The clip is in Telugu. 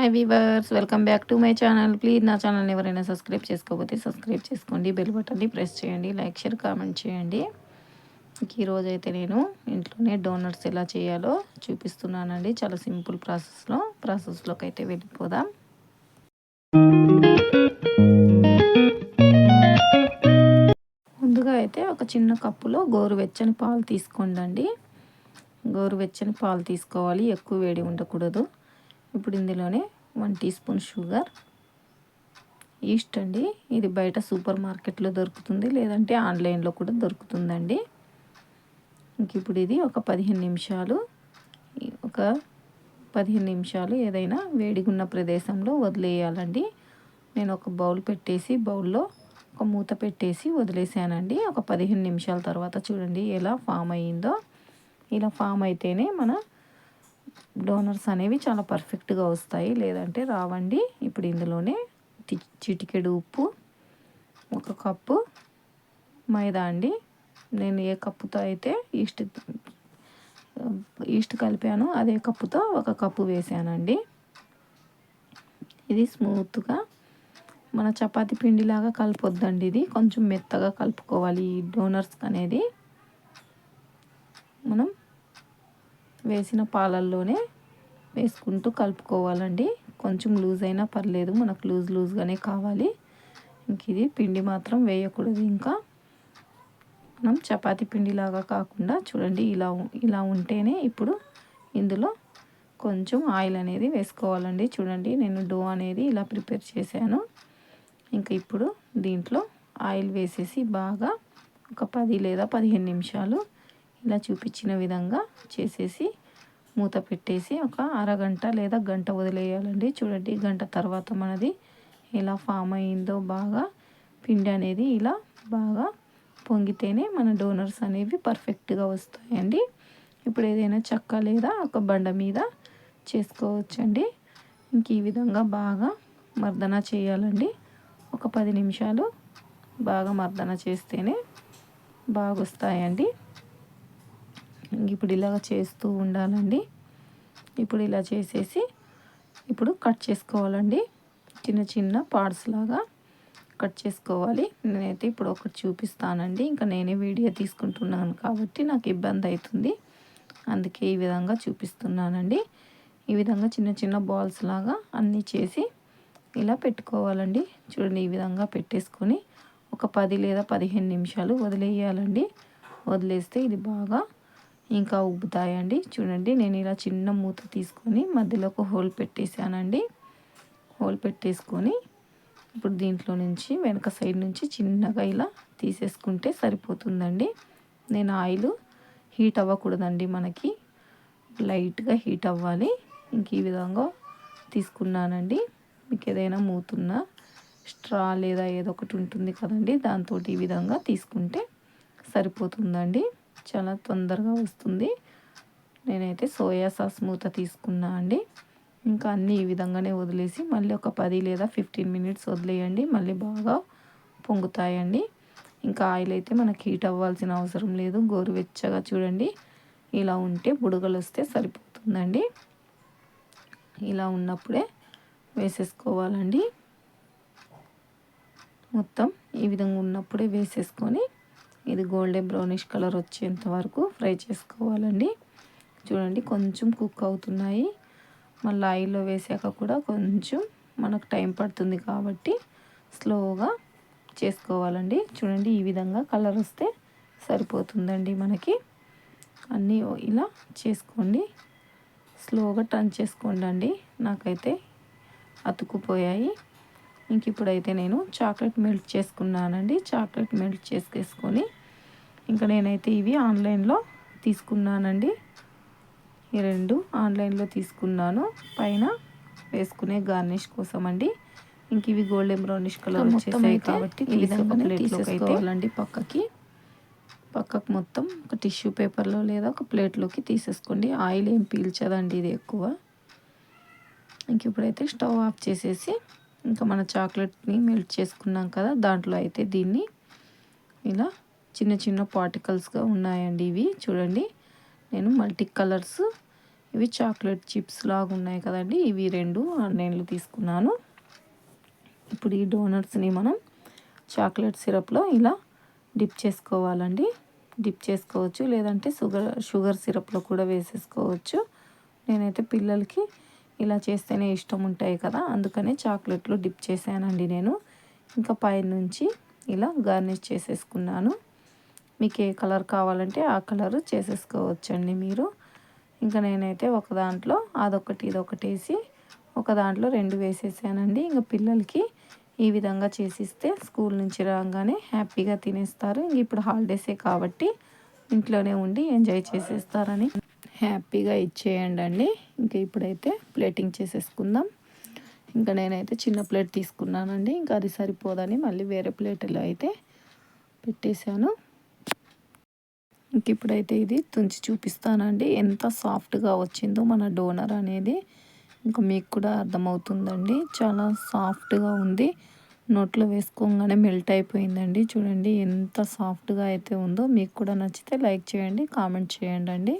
Hi viewers welcome back to my channel please నా ఛానల్ని ఎవరైనా సబ్స్క్రైబ్ చేసుకోకపోతే సబ్స్క్రైబ్ చేసుకోండి. బెల్ బటన్ని ప్రెస్ చేయండి. లైక్ షేర్ కామెంట్ చేయండి. ఈరోజు అయితే నేను ఇంట్లోనే డోనట్స్ ఎలా చేయాలో చూపిస్తున్నానండి. చాలా సింపుల్ ప్రాసెస్లో ప్రాసెస్లోకి అయితే వెళ్ళిపోదాం. ముందుగా అయితే ఒక చిన్న కప్పులో గోరువెచ్చని పాలు తీసుకోండి గోరువెచ్చని పాలు తీసుకోవాలి. ఎక్కువ వేడి ఉండకూడదు. ఇప్పుడు ఇందులోనే one teaspoon sugar. Yeast అండి. ఇది బయట సూపర్ మార్కెట్లో దొరుకుతుంది. లేదంటే ఆన్లైన్లో కూడా దొరుకుతుందండి. ఇంక ఇప్పుడు ఇది ఒక పదిహేను నిమిషాలు. ఒక పదిహేను నిమిషాలు ఏదైనా వేడిగున్న ప్రదేశంలో వదిలేయాలండి. నేను ఒక బౌల్ పెట్టేసి బౌల్లో ఒక మూత పెట్టేసి వదిలేసానండి. ఒక పదిహేను నిమిషాల తర్వాత చూడండి ఎలా ఫామ్ అయ్యిందో. ఇలా ఫామ్ అయితేనే మన డోనర్స్ అనేవి చాలా పర్ఫెక్ట్గా వస్తాయి. లేదంటే రావండి. ఇప్పుడు ఇందులోనే చిటికెడు ఉప్పు ఒక కప్పు మైదా అండి. నేను ఏ కప్పుతో అయితే ఈస్ట్ ఈస్ట్ కలిపాను అదే కప్పుతో ఒక కప్పు వేసానండి. ఇది స్మూత్గా మన చపాతి పిండిలాగా కలపొద్దండి ఇది. కొంచెం మెత్తగా కలుపుకోవాలి ఈ డోనర్స్ అనేది. మనం వేసిన పాలల్లోనే వేసుకుంటూ కలుపుకోవాలండి. కొంచెం లూజ్ అయినా పర్లేదు మనకు లూజ్ లూజ్గానే కావాలి. ఇంక ఇది పిండి మాత్రం వేయకూడదు ఇంకా. మనం చపాతి పిండిలాగా కాకుండా చూడండి ఇలా ఇలా ఉంటేనే ఇప్పుడు ఇందులో కొంచెం ఆయిల్ అనేది వేసుకోవాలండి. చూడండి నేను డో అనేది ఇలా ప్రిపేర్ చేశాను. ఇంకా ఇప్పుడు దీంట్లో ఆయిల్ వేసేసి బాగా ఒక పది లేదా పదిహేను నిమిషాలు ఇలా చూపించిన విధంగా చేసేసి మూత పెట్టేసి ఒక అరగంట లేదా గంట వదిలేయాలండి. చూడండి గంట తర్వాత మనది ఎలా ఫామ్ అయిందో బాగా పిండి అనేది ఇలా బాగా పొంగితేనే మన డోనర్స్ అనేవి పర్ఫెక్ట్గా వస్తాయండి. ఇప్పుడు ఏదైనా చెక్క లేదా ఒక బండ మీద చేసుకోవచ్చండి. ఇంక ఈ విధంగా బాగా మర్దన చేయాలండి. ఒక పది నిమిషాలు బాగా మర్దన చేస్తేనే బాగా వస్తాయండి ఇప్పుడు ఇలాగ చేస్తూ ఉండాలండి. ఇప్పుడు ఇలా చేసేసి ఇప్పుడు కట్ చేసుకోవాలండి. చిన్న చిన్న పార్ట్స్ లాగా కట్ చేసుకోవాలి. నేనైతే ఇప్పుడు ఒకటి చూపిస్తానండి. ఇంకా నేనే వీడియో తీసుకుంటున్నాను కాబట్టి నాకు ఇబ్బంది అవుతుంది. అందుకే ఈ విధంగా చూపిస్తున్నానండి. ఈ విధంగా చిన్న చిన్న బాల్స్ లాగా అన్నీ చేసి ఇలా పెట్టుకోవాలండి. చూడండి ఈ విధంగా పెట్టేసుకొని ఒక పది లేదా పదిహేను నిమిషాలు వదిలేయాలండి. వదిలేస్తే ఇది బాగా ఇంకా ఉబ్బుతాయండి. చూడండి నేను ఇలా చిన్న మూత తీసుకొని మధ్యలో ఒక హోల్ పెట్టేశానండి. హోల్ పెట్టేసుకొని ఇప్పుడు దీంట్లో నుంచి వెనక సైడ్ నుంచి చిన్నగా ఇలా తీసేసుకుంటే సరిపోతుందండి. నేను ఆయిల్ హీట్ అవ్వకూడదండి మనకి. లైట్గా హీట్ అవ్వాలి. ఇంక ఈ విధంగా తీసుకున్నానండి. మీకు ఏదైనా మూతున్న స్ట్రా లేదా ఏదో ఒకటి ఉంటుంది కదండి దాంతో ఈ విధంగా తీసుకుంటే సరిపోతుందండి. చాలా తొందరగా వస్తుంది. నేనైతే సోయా సాస్ మూత తీసుకున్నా అండి. ఇంకా అన్నీ ఈ విధంగానే వదిలేసి మళ్ళీ ఒక పది లేదా ఫిఫ్టీన్ మినిట్స్ వదిలేయండి. మళ్ళీ బాగా పొంగుతాయండి. ఇంకా ఆయిల్ అయితే మనకి హీట్ అవ్వాల్సిన అవసరం లేదు. గోరువెచ్చగా చూడండి. ఇలా ఉంటే బుడగలు వస్తే సరిపోతుందండి. ఇలా ఉన్నప్పుడే వేసేసుకోవాలండి. మొత్తం ఈ విధంగా ఉన్నప్పుడే వేసేసుకొని ఇది గోల్డెన్ బ్రౌనిష్ కలర్ వచ్చేంత వరకు ఫ్రై చేసుకోవాలండి. చూడండి కొంచెం కుక్ అవుతున్నాయి. మళ్ళీ ఆయిల్లో వేసాక కూడా కొంచెం మనకు టైం పడుతుంది కాబట్టి స్లోగా చేసుకోవాలండి. చూడండి ఈ విధంగా కలర్ వస్తే సరిపోతుందండి మనకి. అన్నీ ఇలా చేసుకోండి. స్లోగా టర్న్ చేసుకోండి అండి. నాకైతే అతుకుపోయాయి ఇంక ఇప్పుడైతే నేను చాక్లెట్ మెల్ట్ చేసుకున్నానండి. చాక్లెట్ మెల్ట్ చేసుకేసుకొని ఇంకా నేనైతే ఇవి ఆన్లైన్లో తీసుకున్నానండి. ఈ రెండు ఆన్లైన్లో తీసుకున్నాను. పైన వేసుకునే గార్నిష్ కోసం అండి ఇంక ఇవి గోల్డెన్ బ్రౌనిష్ కలర్ వచ్చేసాయి కాబట్టి తీసేసుకోవాలండి పక్కకి. పక్కకు మొత్తం ఒక టిష్యూ పేపర్లో లేదా ఒక ప్లేట్లోకి తీసేసుకోండి. ఆయిల్ ఏం పీల్చదండి ఇది ఎక్కువ. ఇంక ఇప్పుడైతే స్టవ్ ఆఫ్ చేసేసి ఇంకా మన చాక్లెట్ని మెల్ట్ చేసుకున్నాం కదా దాంట్లో అయితే దీన్ని ఇలా చిన్న చిన్న పార్టికల్స్గా ఉన్నాయండి ఇవి. చూడండి. నేను మల్టీ కలర్స్ ఇవి చాక్లెట్ చిప్స్ లాగా ఉన్నాయి కదండి. ఇవి రెండు ఆన్లైన్లో తీసుకున్నాను. ఇప్పుడు ఈ డోనట్స్ని మనం చాక్లెట్ సిరప్లో ఇలా డిప్ చేసుకోవాలండి. డిప్ చేసుకోవచ్చు. లేదంటే షుగర్ షుగర్ సిరప్లో కూడా వేసేసుకోవచ్చు. నేనైతే పిల్లలకి ఇలా చేస్తేనే ఇష్టం ఉంటాయి కదా. అందుకనే చాక్లెట్లో డిప్ చేశానండి నేను. ఇంకా పైనుంచి ఇలా గార్నిష్ చేసేసుకున్నాను. మీకు ఏ కలర్ కావాలంటే ఆ కలర్ చేసేసుకోవచ్చండి మీరు. ఇంకా నేనైతే ఒక దాంట్లో అదొకటి ఇదొకటి వేసి ఒక దాంట్లో రెండు వేసేసానండి. ఇంకా పిల్లలకి ఈ విధంగా చేసిస్తే స్కూల్ నుంచి రాగానే హ్యాపీగా తినేస్తారు. ఇంక ఇప్పుడు హాలిడేసే కాబట్టి ఇంట్లోనే ఉండి ఎంజాయ్ చేసేస్తారని. హ్యాపీగా ఇచ్చేయండి అండి ఇంకా ఇప్పుడైతే ప్లేటింగ్ చేసేసుకుందాం. ఇంకా నేనైతే చిన్న ప్లేట్ తీసుకున్నానండి. ఇంకా అది సరిపోదని మళ్ళీ వేరే ప్లేట్లో అయితే పెట్టేశాను. ఇంక ఇప్పుడైతే ఇది తుంచి చూపిస్తానండి. ఎంత సాఫ్ట్గా వచ్చిందో మన డోనర్ అనేది. ఇంకా మీకు కూడా అర్థమవుతుందండి. చాలా సాఫ్ట్గా ఉంది. నోట్లో వేసుకోగానే మెల్ట్ అయిపోయిందండి. చూడండి ఎంత సాఫ్ట్గా అయితే ఉందో. మీకు కూడా నచ్చితే లైక్ చేయండి కామెంట్ చేయండి అండి